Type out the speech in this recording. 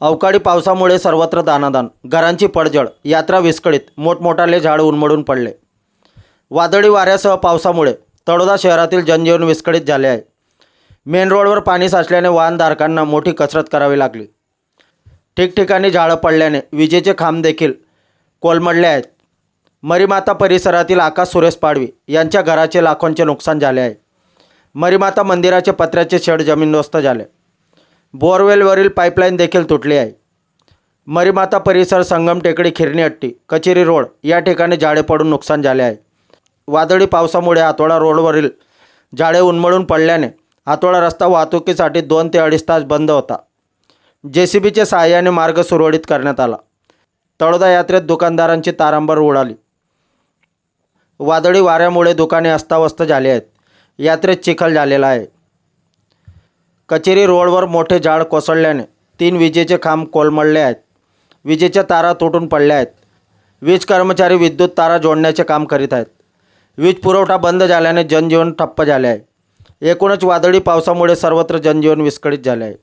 अवकाळी पावसामुळे सर्वत्र दानादान घरांची पडझड यात्रा विस्कळीत मोठमोठाले झाड उन्मळून पडले. वादळी वाऱ्यासह पावसामुळे तळोदा शहरातील जनजीवन विस्कळीत झाले आहे. मेन रोडवर पाणी साचल्याने वाहनधारकांना मोठी कसरत करावी लागली. ठिकठिकाणी झाडं पडल्याने विजेचे खांब देखील कोलमडले आहेत. मरीमाता परिसरातील आकाश सुरेश पाडवी यांच्या घराचे लाखोंचे नुकसान झाले आहे. मरीमाता मंदिराचे पत्र्याचे शेड जमीनदोस्त झाले. बोरवेलवरील पाईपलाईन देखील तुटली आहे. मरीमाता परिसर संगम टेकडी खिरणी हट्टी कचेरी रोड या ठिकाणी झाडे पडून नुकसान झाले आहे. वादळी पावसामुळे हातोडा रोडवरील झाडे उन्मळून पडल्याने हातोडा रस्ता वाहतुकीसाठी दोन ते अडीच तास बंद होता. जे सी बीच्या सहाय्याने मार्ग सुरळीत करण्यात आला. तळोदा यात्रेत दुकानदारांची तारांबर उडाली. वादळी वाऱ्यामुळे दुकाने अस्ताव्यस्त झाली आहेत. यात्रेत चिखल झालेला आहे. कचेरी रोडवर मोठे झाड कोसळल्याने तीन विजेचे खांब कोलमडले आहेत. विजेच्या तारा तुटून पडल्या आहेत. वीज कर्मचारी विद्युत तारा जोडण्याचे काम करीत आहेत. वीज पुरवठा बंद झाल्याने जनजीवन ठप्प झाले आहे. एकूणच वादळी पावसामुळे सर्वत्र जनजीवन विस्कळीत झाले आहे.